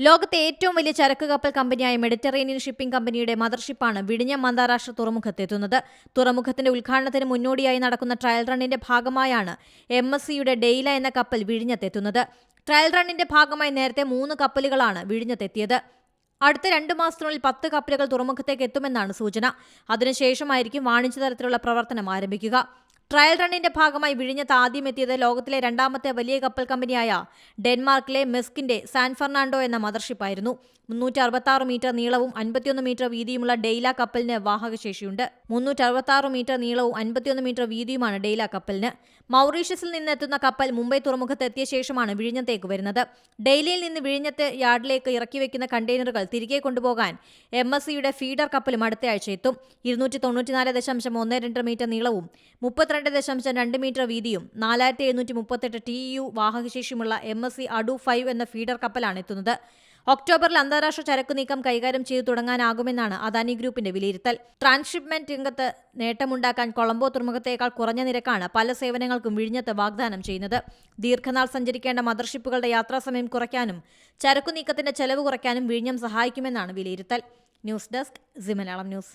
ലോകത്തെ ഏറ്റവും വലിയ ചരക്ക് കപ്പൽ കമ്പനിയായ മെഡിറ്ററേനിയൻ ഷിപ്പിംഗ് കമ്പനിയുടെ മദർഷിപ്പാണ് വിഴിഞ്ഞം അന്താരാഷ്ട്ര തുറമുഖത്തെത്തുന്നത്. തുറമുഖത്തിന്റെ ഉദ്ഘാടനത്തിന് മുന്നോടിയായി നടക്കുന്ന ട്രയൽ റണ്ണിന്റെ ഭാഗമായാണ് എം എസ് സിയുടെ ഡെയില എന്ന കപ്പൽ വിഴിഞ്ഞത്തെത്തുന്നത്. ട്രയൽ റണ്ണിന്റെ ഭാഗമായി നേരത്തെ മൂന്ന് കപ്പലുകളാണ് വിഴിഞ്ഞത്തെത്തിയത്. അടുത്ത രണ്ട് മാസത്തിനുള്ളിൽ പത്ത് കപ്പലുകൾ തുറമുഖത്തേക്ക് എത്തുമെന്നാണ് സൂചന. അതിനുശേഷമായിരിക്കും വാണിജ്യ തരത്തിലുള്ള പ്രവർത്തനം ആരംഭിക്കുക. ട്രയൽ റണ്ണിന്റെ ഭാഗമായി വിഴിഞ്ഞത്ത് ആദ്യം എത്തിയത് ലോകത്തിലെ രണ്ടാമത്തെ വലിയ കപ്പൽ കമ്പനിയായ ഡെൻമാർക്കിലെ മെസ്കിന്റെ സാൻ ഫെർണാണ്ടോ എന്ന മദർഷിപ്പായിരുന്നു മുന്നൂറ്റി അറുപത്തി മീറ്റർ നീളവും അൻപത്തിയൊന്ന് മീറ്റർ വീതിയുമുള്ള ഡെയ്ല കപ്പലിന് വാഹകശേഷിയുണ്ട്. മുന്നൂറ്റി അറുപത്തി മീറ്റർ നീളവും അൻപത്തിയൊന്ന് മീറ്റർ വീതിയുമാണ് ഡെയ്ല കപ്പലിന്. മൗറീഷ്യസിൽ നിന്നെത്തുന്ന കപ്പൽ മുംബൈ തുറമുഖത്ത് എത്തിയ ശേഷമാണ് വിഴിഞ്ഞത്തേക്ക് വരുന്നത്. ഡെയ്ലിയിൽ നിന്ന് വിഴിഞ്ഞത്തെ യാർഡിലേക്ക് ഇറക്കി വെക്കുന്ന കണ്ടെയ്നറുകൾ തിരികെ കൊണ്ടുപോകാൻ എം എസ് സിയുടെ ഫീഡർ കപ്പലും അടുത്തയാഴ്ച എത്തും. ഇരുന്നൂറ്റി തൊണ്ണൂറ്റിനാല് ദശാംശം ഒന്ന് രണ്ട് മീറ്റർ നീളവും മുപ്പത്തിരണ്ട് ദശാംശം രണ്ട് മീറ്റർ വീതിയും നാലായിരത്തി എഴുന്നൂറ്റി മുപ്പത്തെട്ട് T U വാഹകശേഷിയുമുള്ള M S C Adu five എന്ന ഫീഡർ കപ്പലാണ് എത്തുന്നത്. ഒക്ടോബറിൽ അന്താരാഷ്ട്ര ചരക്ക് നീക്കം കൈകാര്യം ചെയ്തു തുടങ്ങാനാകുമെന്നാണ് അദാനി ഗ്രൂപ്പിന്റെ വിലയിരുത്തൽ. ട്രാൻസ്ഷിപ്മെന്റ് രംഗത്ത് നേട്ടമുണ്ടാക്കാൻ കൊളംബോ തുറമുഖത്തേക്കാൾ കുറഞ്ഞ നിരക്കാണ് പല സേവനങ്ങൾക്കും വിഴിഞ്ഞത്ത് വാഗ്ദാനം ചെയ്യുന്നത്. ദീർഘനാൾ സഞ്ചരിക്കേണ്ട മദർഷിപ്പുകളുടെ യാത്രാസമയം കുറയ്ക്കാനും ചരക്കു നീക്കത്തിന്റെ ചെലവ് കുറയ്ക്കാനും വിഴിഞ്ഞം സഹായിക്കുമെന്നാണ് വിലയിരുത്തൽ. News desk C Malayalam news.